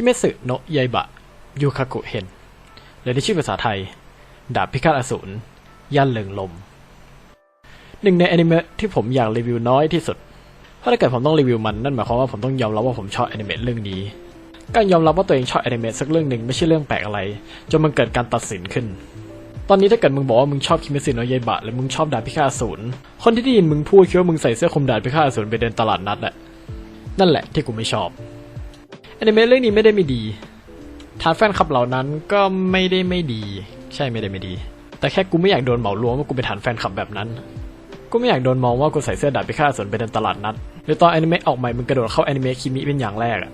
คิเมสึโนะยายบะ ยูคากุเฮนหรือในชื่อภาษาไทย ดาบพิฆาตอสูรย่านเลิงลม หนึ่งในอนิเมะที่ผมอยากรีวิวน้อยที่สุด เพราะถ้าเกิดผมต้องรีวิวมันนั่นหมายความว่าผมต้องยอมรับว่าผมชอบอนิเมะเรื่องนี้ การยอมรับว่าตัวเองชอบอนิเมะสักเรื่องหนึ่งไม่ใช่เรื่องแปลกอะไร จนมันเกิดการตัดสินขึ้น ตอนนี้ถ้าเกิดมึงบอกว่ามึงชอบคิเมสึโนะยายบะและมึงชอบดาบพิฆาตอสูร คนที่ได้ยินมึงพูดคิดว่ามึงใส่เสื้อคลุมดาบพิฆาตอสูรไปเดินตลาดนัดแหละ นั่นแหละที่กูไม่ชอบ อนิเมะเรื่องนี้ไม่ได้ไม่ดีฐานแฟนคลับเหล่านั้นก็ไม่ได้ไม่ดี ใช่ไม่ได้ไม่ดี แต่แค่กูไม่อยากโดนเหมารวมว่ากูเป็นฐานแฟนคลับแบบนั้นกูไม่อยากโดนมองว่ากูใส่เสื้อดาบพิฆาสูรไปเดินตลาดนัดหรือตอนอนิเมะออกใหม่มึงกระโดดเข้าอนิเมะคิมิเป็นอย่างแรกอะ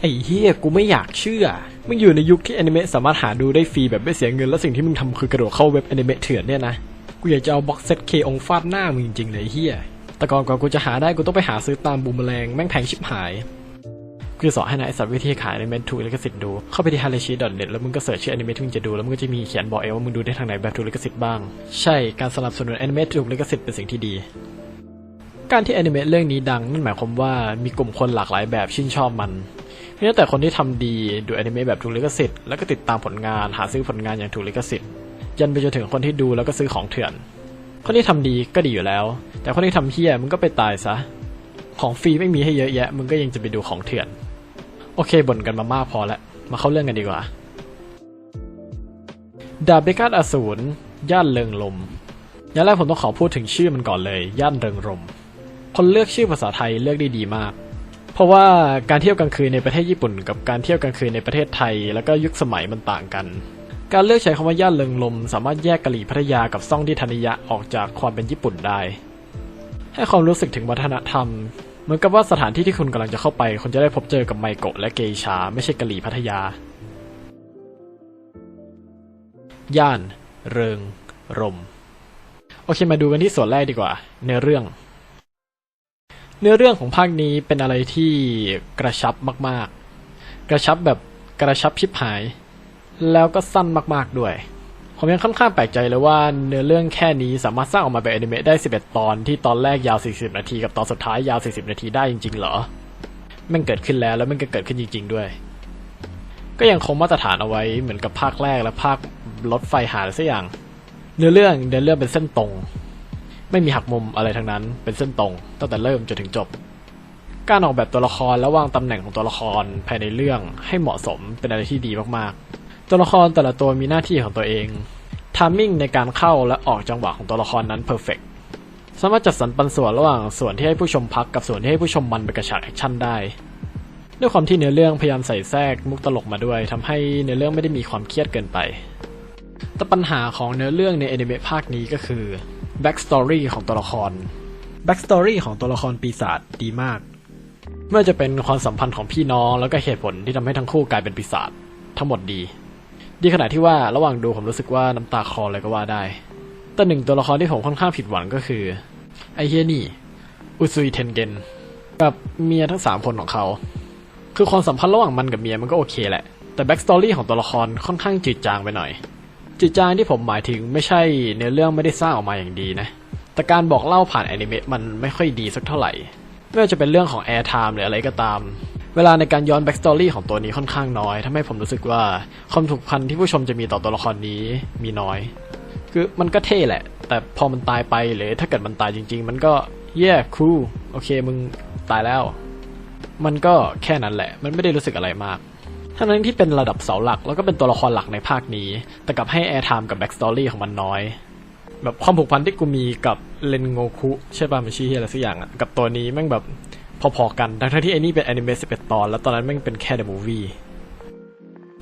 ไอ้เฮียกูไม่อยากเชื่อมึงอยู่ในยุคที่อนิเมะสามารถหาดูได้ฟรีแบบไม่เสียเงินแล้วสิ่งที่มึงทำคือกระโดดเข้าเว็บอนิเมะเถื่อนเนี่ยนะกูอยากจะเอาบ็อกเซตเคองฟาดหน้ามึงจริงๆเลยเฮียแต่ก่อนกว่ากูจะหาได้กูต้องไปหาซื้อตามบูมแมลงแม่งแพงชิบหาย กูจะสอนให้นายสัตว์วิธีขายอนิเมะถูกลิขสิทธิ์ดู เข้าไปที่ h a r a s h i n e t แล้วมึงก็เสิร์ชชื่ออนิเมะที่มึงจะดู แล้วมึงก็จะมีเขียนบอกเองว่ามึงดูได้ทางไหนแบบถูกลิขสิทธิ์บ้าง ใช่ การสนับสนุนอนิเมะถูกลิขสิทธิ์เป็นสิ่งที่ดี การที่อนิเมะเรื่องนี้ดังนั่นหมายความว่ามีกลุ่มคนหลากหลายแบบชื่นชอบมันเพียงแต่คนที่ทำดีดูอนิเมะแบบถูกลิขสิทธิ์ แล้วก็ติดตามผลงานหาซื้อผลงานอย่างถูกลิขสิทธิ์ ยันไปจนถึงคนที่ดูแล้วก็ซื้อของเถื่อน คนที่ทำดีก็ดีอยู่แล้ว แต่คนที่ทำเฮี้ยมึงก็ไปตายซะ ของฟรีไม่มีให้เยอะแยะ มึงก็ยังจะไปดูของเถื่อน โอเคบ่นกันมามากพอแล้ว มาเข้าเรื่องกันดีกว่า ดาบเบกัสอสูรย่านเริงลมอย่างแรกผมต้องขอพูดถึงชื่อมันก่อนเลย ย่านเริงรมคนเลือกชื่อภาษาไทยเลือกได้ดีมาก เพราะว่าการเที่ยวกลางคืนในประเทศญี่ปุ่น กับการเที่ยวกลางคืนในประเทศไทย แล้วก็ยุคสมัยมันต่างกัน การเลือกใช้คำว่าย่านเริงลม สามารถแยกกะหรี่พัทยากับซ่องที่ธนิยะออกจากความเป็นญี่ปุ่นได้ ให้ความรู้สึกถึงวัฒนธรรม เหมือนกับว่าสถานที่ที่คุณกำลังจะเข้าไป คุณจะได้พบเจอกับไมโกะและเกชา ไม่ใช่กะหรี่พัทยา ย่าน เริง รม โอเคมาดูกันที่ส่วนแรกดีกว่า เนื้อเรื่อง เนื้อเรื่องของภาคนี้เป็นอะไรที่กระชับมาก ๆ กระชับแบบกระชับชิบหาย แล้วก็สั้นมาก ๆ ด้วย ผมยังค่อนข้างแปลกใจเลยว่าเนื้อเรื่องแค่นี้สามารถสร้างออกมาเป็นอนิเมะได้ 11 ตอนที่ตอนแรกยาว 40 นาที กับตอนสุดท้ายยาว 40 นาทีได้จริงๆเหรอมันเกิดขึ้นแล้วแล้วมันก็เกิดขึ้นจริง ๆ ด้วย ก็ยังคงมาตรฐานเอาไว้เหมือนกับภาคแรกและภาครถไฟหาอะไรสักอย่าง เนื้อเรื่องเดินเรื่องเป็นเส้นตรง ไม่มีหักมุมอะไรทั้งนั้น เป็นเส้นตรงตั้งแต่เริ่มจนถึงจบ การออกแบบตัวละครและวางตำแหน่งของตัวละครภายในเรื่องให้เหมาะสมเป็นอะไรที่ดีมากๆ ตัวละครแต่ละตัวมีหน้าที่ของตัวเองทามมิ่งในการเข้าและออกจังหวะของตัวละครนั้นเพอร์เฟกสามารถจัดสรรปันส่วนระหว่างส่วนที่ให้ผู้ชมพักกับส่วนที่ให้ผู้ชมมันไปกระฉากแอคชั่นได้ ด้วยความที่เนื้อเรื่องพยายามใส่แทรกมุกตลกมาด้วยทำให้เนื้อเรื่องไม่ได้มีความเครียดเกินไป แต่ปัญหาของเนื้อเรื่องในอนิเมะภาคนี้ก็คือ back story ของตัวละคร back story ของตัวละครปีศาจดีมากเมื่อจะเป็นความสัมพันธ์ของพี่น้องแล้วก็เหตุผลที่ทำให้ทั้งคู่กลายเป็นปีศาจทั้งหมดดี ดีขนาดที่ว่าระหว่างดูผมรู้สึกว่าน้ำตาคลอเลยก็ว่าได้ แต่หนึ่งตัวละครที่ผมค่อนข้างผิดหวังก็คือไอเฮียนี่อุซุยเทนเกนกับเมียทั้งสามคนของเขา คือความสัมพันธ์ระหว่างมันกับเมียมันก็โอเคแหละ แต่แบ็กสตอรี่ของตัวละครค่อนข้างจืดจางไปหน่อย จืดจางที่ผมหมายถึงไม่ใช่เนื้อเรื่องไม่ได้สร้างออกมาอย่างดีนะ แต่การบอกเล่าผ่านแอนิเมะมันไม่ค่อยดีสักเท่าไหร่ไม่ว่าจะเป็นเรื่องของแอร์ไทม์หรืออะไรก็ตาม เวลาในการย้อนแบ็กสตอรี่ของตัวนี้ค่อนข้างน้อยทำให้ผมรู้สึกว่าความถูกพันที่ผู้ชมจะมีต่อตัวละครนี้มีน้อย คือมันก็เท่แหละ แต่พอมันตายไปหรือถ้าเกิดมันตายจริง ๆ มันก็เย่ครูโอเคมึงตายแล้ว มันก็แค่นั้นแหละ มันไม่ได้รู้สึกอะไรมากทั้งนั้นที่เป็นระดับเสาหลักแล้วก็เป็นตัวละครหลักในภาคนี้ แต่กลับให้แอร์ไทม์กับแบ็กสตอรี่ของมันน้อย แบบความผูกพันที่กูมีกับเลนโงคุใช่ป่ะมันชื่ออะไรสักอย่างอะกับตัวนี้แม่งแบบ พอๆกัน ทั้งที่ไอ้นี่เป็นแอนิเมะ11ตอน แล้วตอนนั้นม่งเป็นแค่เดอะมูวี่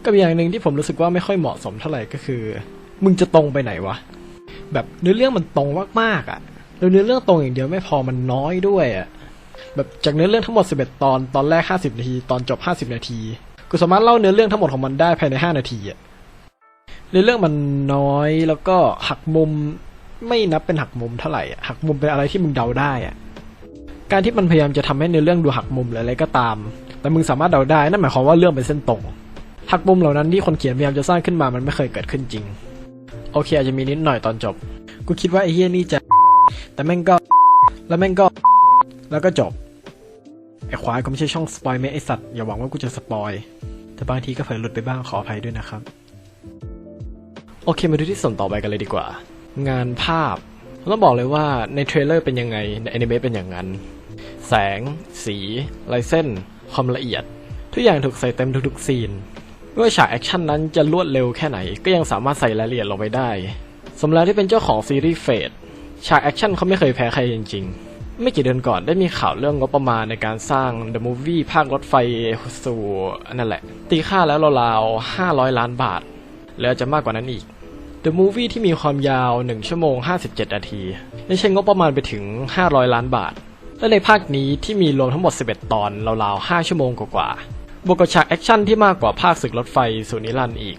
ก็อย่างหนึ่งที่ผมรู้สึกว่าไม่ค่อยเหมาะสมเท่าไหร่ก็คือ มึงจะตรงไปไหนวะ แบบเนื้อเรื่องมันตรงมากๆอะแล้วเนื้อเรื่องตรงอย่างเดียวไม่พอมันน้อยด้วยอะแบบจากเนื้อเรื่องทั้งหมด 11 ตอน ตอนแรก 50 นาที ตอนจบ 50 นาที กูสามารถเล่าเนื้อเรื่องทั้งหมดของมันได้ภายใน 5 นาทีอะเนื้อเรื่องมันน้อยแล้วก็หักมุมไม่นับเป็นหักมุมเท่าไหร่อะหักมุมเป็นอะไรที่มึงเดาได้อะ การที่มันพยายามจะทำให้เนื้อเรื่องดูหักมุมหรืออะไรก็ตาม แต่มึงสามารถเดาได้นั่นหมายความว่าเรื่องเป็นเส้นตรง หักมุมเหล่านั้นที่คนเขียนพยายามจะสร้างขึ้นมามันไม่เคยเกิดขึ้นจริง โอเค อาจจะมีนิดหน่อยตอนจบ กูคิดว่าไอ้เฮียนี่จะ แต่แม่งก็ แล้วแม่งก็ แล้วก็จบ ไอ้ควายก็ไม่ใช่ช่องสปอยเมไอสัตว์อย่าหวังว่ากูจะสปอยแต่บางทีก็เผลอหลุดไปบ้างขออภัยด้วยนะครับ โอเคมาดูที่ส่วนต่อไปกันเลยดีกว่า งานภาพต้องบอกเลยว่าในเทรลเลอร์เป็นยังไงในแอนิเมะเป็นอย่างนั้น แสง สีลายเส้น ความละเอียด ทุกอย่างถูกใส่เต็มทุกๆซีนไม่ว่าฉากแอคชั่นนั้นจะรวดเร็วแค่ไหน ก็ยังสามารถใส่รายละเอียดลงไปได้สมแล้วที่เป็นเจ้าของซีรีส์เฟดฉากแอคชั่นเขาไม่เคยแพ้ใครจริง ๆ ไม่กี่เดือนก่อนได้มีข่าวเรื่องงบประมาณในการสร้าง The Movie ภาครถไฟสู่นั่นแหละ ตีค่าแล้วราวๆ500 ล้านบาท แล้วอาจจะมากกว่านั้นอีก The Movie ที่มีความยาว 1 ชั่วโมง 57 นาที ได้ใช้งบประมาณไปถึง 500 ล้านบาท และในภาคนี้ที่มีรวมทั้งหมด 11 ตอนราวๆ 5 ชั่วโมงกว่าๆบวกกับฉากแอคชั่นที่มากกว่าภาคศึกรถไฟสู่นิรันด์อีก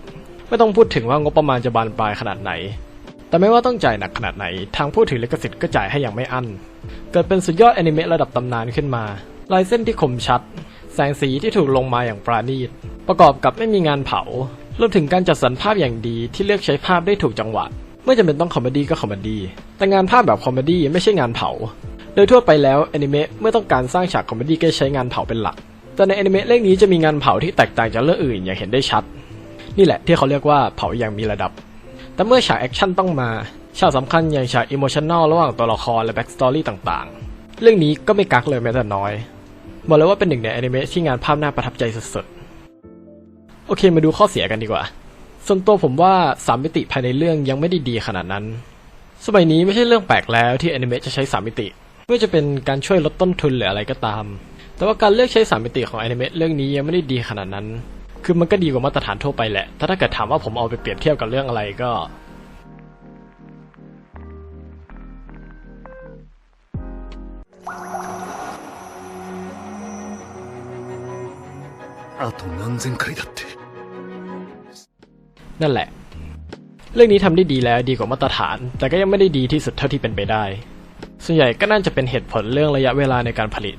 ไม่ต้องพูดถึงว่างบประมาณจะบานปลายขนาดไหน แต่ไม่ว่าต้องจ่ายหนักขนาดไหน ทางผู้ถือลิขสิทธิ์ก็จ่ายให้อย่างไม่อั้น เกิดเป็นสุดยอดแอนิเมะระดับตำนานขึ้นมาลายเส้นที่คมชัด แสงสีที่ถูกลงมาอย่างปราณีต ประกอบกับไม่มีงานเผารวมถึงการจัดสรรภาพอย่างดีที่เลือกใช้ภาพได้ถูกจังหวะไม่จำเป็นต้องคอมเมดี้ก็คอมเมดี้แต่งานภาพแบบคอมเมดี้ไม่ใช่งานเผา โดยทั่วไปแล้วแอนิเมะเมื่อต้องการสร้างฉากคอมเมดี้ก็ใช้งานเผาเป็นหลัก แต่ในแอนิเมะเรื่องนี้จะมีงานเผาที่แตกต่างจากเรื่องอื่นอย่างเห็นได้ชัด นี่แหละที่เขาเรียกว่าเผาอย่างมีระดับ แต่เมื่อฉากแอคชั่นต้องมา ฉากสำคัญอย่างฉากอิโมชันแนลระหว่างตัวละครและแบ็กสตอรี่ต่างๆ เรื่องนี้ก็ไม่กักเลยแม้แต่น้อย บอกเลยว่าเป็นหนึ่งในแอนิเมะที่งานภาพน่าประทับใจสุดๆ โอเคมาดูข้อเสียกันดีกว่า ส่วนตัวผมว่าสามมิติภายในเรื่องยังไม่ได้ดีขนาดนั้น สมัยนี้ไม่ใช่เรื่องแปลกแล้วที่แอนิเมะจะใช้สามมิติ ว่าจะเป็นการช่วยลดต้นทุนหรืออะไรก็ตาม แต่ว่าการเลือกใช้สามมิติของแอนิเมะเรื่องนี้ยังไม่ได้ดีขนาดนั้น คือมันก็ดีกว่ามาตรฐานทั่วไปแหละแต่ถ้าเกิดถามว่าผมเอาไปเปรียบเทียบกับเรื่องอะไรก็ あと何千回だって นั่นแหละ เรื่องนี้ทำได้ดีแล้วดีกว่ามาตรฐาน แต่ก็ยังไม่ได้ดีที่สุดเท่าที่เป็นไปได้ ส่วนใหญ่ก็น่าจะเป็นเหตุผลเรื่องระยะเวลาในการผลิต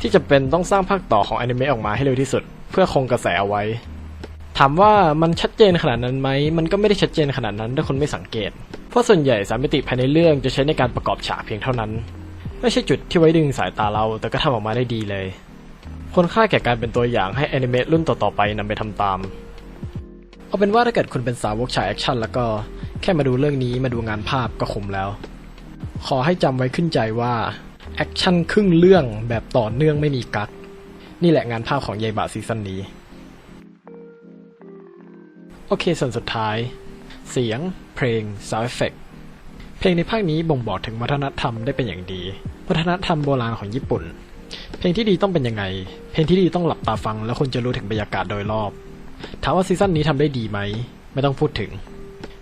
ที่จะเป็นต้องสร้างภาคต่อของอนิเมะออกมาให้เร็วที่สุด เพื่อคงกระแสเอาไว้ ถามว่ามันชัดเจนขนาดนั้นไหมมันก็ไม่ได้ชัดเจนขนาดนั้นถ้าคนไม่สังเกต เพราะส่วนใหญ่สามมิติภายในเรื่องจะใช้ในการประกอบฉากเพียงเท่านั้น ไม่ใช่จุดที่ไว้ดึงสายตาเราแต่ก็ทำออกมาได้ดีเลยคนค่าแก่การเป็นตัวอย่างให้อนิเมะรุ่นต่อๆไปนำไปทำตามเอาเป็นว่าถ้าเกิดคุณเป็นสาวกฉายแอคชั่นแล้วก็แค่มาดูเรื่องนี้มาดูงานภาพก็คุ้มแล้ว ขอให้จำไว้ขึ้นใจว่าแอคชั่นครึ่งเรื่องแบบต่อเนื่องไม่มีกัก นี่แหละงานภาพของยายบะซีซั่นนี้ โอเคส่วนสุดท้าย เสียง เพลง sound effect เพลงในภาคนี้บ่งบอกถึงวัฒนธรรมได้เป็นอย่างดี วัฒนธรรมโบราณของญี่ปุ่น เพลงที่ดีต้องเป็นยังไง เพลงที่ดีต้องหลับตาฟัง แล้วคุณจะรู้ถึงบรรยากาศโดยรอบ ถามว่าซีซั่นนี้ทำได้ดีไหม ไม่ต้องพูดถึง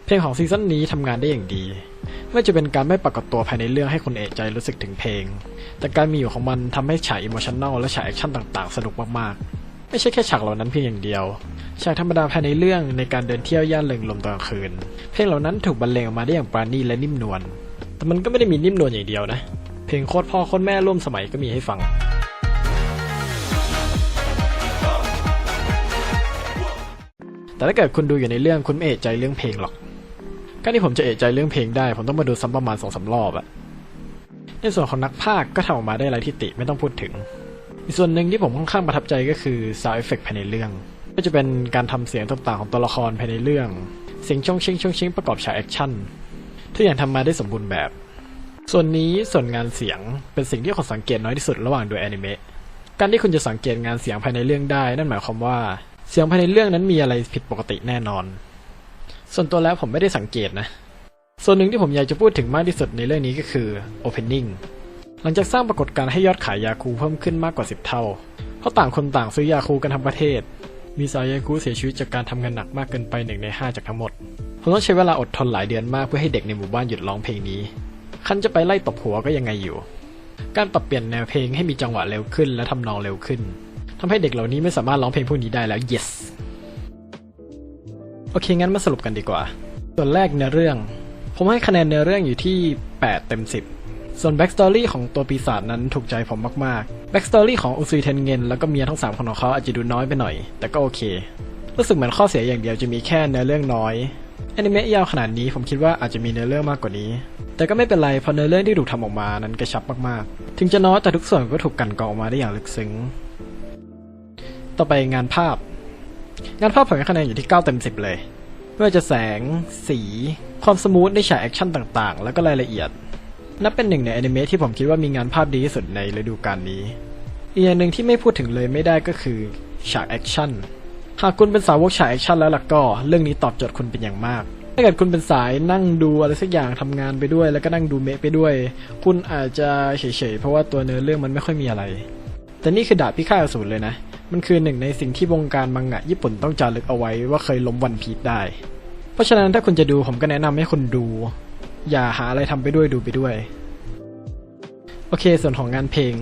เพลงของซีซั่นนี้ทำงานได้อย่างดี ไม่จะเป็นการไม่ปรากฏตัวภายในเรื่องให้คนเอะใจรู้สึกถึงเพลง แต่การมีอยู่ของมันทำให้ฉากอิโมชันแนลและฉากแอคชั่นต่างๆ สนุกมากๆ ไม่ใช่แค่ฉากเหล่านั้นเพียงอย่างเดียว ฉากธรรมดาภายในเรื่องในการเดินเที่ยวย่านเริงลมตอนกลางคืน เพลงเหล่านั้นถูกบรรเลงออกมาได้อย่างปราณีและนิ่มนวล แต่มันก็ไม่ได้มีนิ่มนวลอย่างเดียวนะ เพลงโคตรพ่อโคตรแม่ร่วมสมัยก็มีให้ฟังแต่ถ้าเกิดคุณดูอยู่ในเรื่องคุณไม่เอะใจเรื่องเพลงหรอก การที่ผมจะเอะใจเรื่องเพลงได้ ผมต้องมาดูซ้ำประมาณสองสารอบอะในส่วนของนักพากก็ทำออกมาได้ไรที่ติไม่ต้องพูดถึง อีกส่วนหนึ่งที่ผมค่อนข้างประทับใจก็คือ sound effect ภายในเรื่อง ก็จะเป็นการทำเสียงต่างๆของตัวละครภายในเรื่อง เสียงช่องเชงช่องเชงประกอบฉากแอคชั่นทุกอย่างทำมาได้สมบูรณ์แบบ ส่วนนี้ส่วนงานเสียงเป็นสิ่งที่คนสังเกตน้อยที่สุดระหว่างดูแอนิเมะการที่คุณจะสังเกตงานเสียงภายในเรื่องได้ นั่นหมายความว่าเสียงภายในเรื่องนั้นมีอะไรผิดปกติแน่นอน ส่วนตัวแล้วผมไม่ได้สังเกตนะ ส่วนหนึ่งที่ผมอยากจะพูดถึงมากที่สุดในเรื่องนี้ก็คือ Opening หลังจากสร้างปรากฏการณ์ให้ยอดขายยาคูเพิ่มขึ้นมากกว่า 10 เท่า เพราะต่างคนต่างซื้อยาคูกันทั้งประเทศ มีสาวยาคูเสียชีวิตจากการทำงานหนักมากเกินไปหนึ่งในห้าจากทั้งหมด ผมต้องใช้เวลาอดทนหลายเดือนมากเพื่อให้เด็กในหมู่บ้านหยุดร้องเพลงนี้ คันจะไปไล่ตบหัวก็ยังไงอยู่ การปรับเปลี่ยนแนวเพลงให้มีจังหวะเร็วขึ้นและทำนองเร็วขึ้นทำให้เด็กเหล่านี้ไม่สามารถร้องเพลงพวกนี้ได้แล้ว yes โอเค งั้นมาสรุปกันดีกว่า ส่วนแรกเนื้อเรื่อง ผมให้คะแนนเนื้อเรื่องอยู่ที่ 8 เต็ม 10 ส่วนแบ็กสตอรี่ของตัวปีศาจนั้นถูกใจผมมากๆแบ็กสตอรี่ของอุซุยเทนเงินแล้วก็เมียทั้ง 3 คนของเขาอาจจะดูน้อยไปหน่อย แต่ก็โอเค รู้สึกเหมือนข้อเสียอย่างเดียวจะมีแค่เนื้อเรื่องน้อยแอนิเมะยาวขนาดนี้ผมคิดว่าอาจจะมีเนื้อเรื่องมากกว่านี้ แต่ก็ไม่เป็นไรเพราะเนื้อเรื่องที่ถูกทำออกมานั้นกระชับมากๆ ถึงจะน้อยแต่ทุกส่วนก็ถูกกันกรองออกมาได้อย่างลึกซึ้ง ต่อไปงานภาพ งานภาพผมให้คะแนนอยู่ที่ 9 เต็ม 10 เลยไม่ว่าจะแสง สี ความสมูทในฉากแอคชั่นต่างๆ แล้วก็รายละเอียด นับเป็นหนึ่งในอนิเมะที่ผมคิดว่ามีงานภาพดีที่สุดในฤดูกาลนี้ อีกอย่างหนึ่งที่ไม่พูดถึงเลยไม่ได้ก็คือฉากแอคชั่น หากคุณเป็นสาวกฉากแอคชั่นแล้วล่ะก็ เรื่องนี้ตอบโจทย์คุณเป็นอย่างมาก ถ้าเกิดคุณเป็นสายนั่งดูอะไรสักอย่างทำงานไปด้วย แล้วก็นั่งดูเมะไปด้วย คุณอาจจะเฉยๆเพราะว่าตัวเนื้อเรื่องมันไม่ค่อยมีอะไร แต่นี่คือดาบพิฆาตอสูรเลยนะ มันคือหนึ่งในสิ่งที่วงการมังงะญี่ปุ่นต้องจารึกเอาไว้ว่าเคยล้มวันพีชได้ เพราะฉะนั้นถ้าคุณจะดูผมก็แนะนำให้คุณดู อย่าหาอะไรทำไปด้วยดูไปด้วย โอเค ส่วนของงานเพลง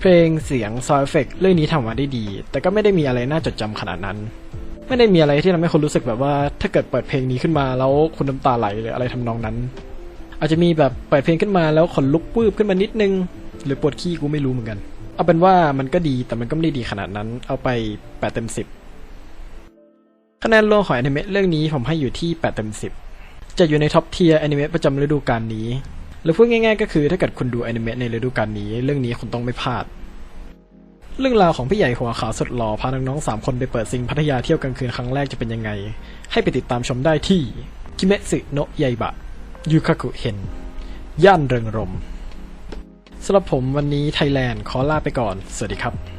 เพลงเสียงซาวเอฟเฟกเรื่องนี้ทำออกมาได้ดี แต่ก็ไม่ได้มีอะไรน่าจดจำขนาดนั้น ไม่ได้มีอะไรที่ทำให้คุณรู้สึกแบบว่า ถ้าเกิดเปิดเพลงนี้ขึ้นมาแล้วคุณน้ำตาไหลหรืออะไรทำนองนั้น อาจจะมีแบบเปิดเพลงขึ้นมาแล้วขนลุกปื้บขึ้นมานิดนึง หรือปวดขี้กูไม่รู้เหมือนกัน เอาเป็นว่ามันก็ดีแต่มันก็ไม่ได้ดีขนาดนั้น เอาไป8เต็ม10คะแนนรวมของอนิเมะเรื่องนี้ผมให้อยู่ที่8เต็ม10จะอยู่ในท็อปเทียร์อนิเมะประจำฤดูกาลนี้หรือพูดง่ายๆก็คือถ้าเกิดคุณดูอนิเมะในฤดูกาลนี้ เรื่องนี้คุณต้องไม่พลาด เรื่องราวของพี่ใหญ่หัวขาวสุดหล่อพาน้องๆสามคนไปเปิดซิงพัทยาเที่ยวกลางคืนครั้งแรกจะเป็นยังไง ให้ไปติดตามชมได้ที่คิเมสึโนะยายบะยูคากุเฮนย่านเริงรมย์ สำหรับผมวันนี้ไทยแลนด์ขอลาไปก่อน สวัสดีครับ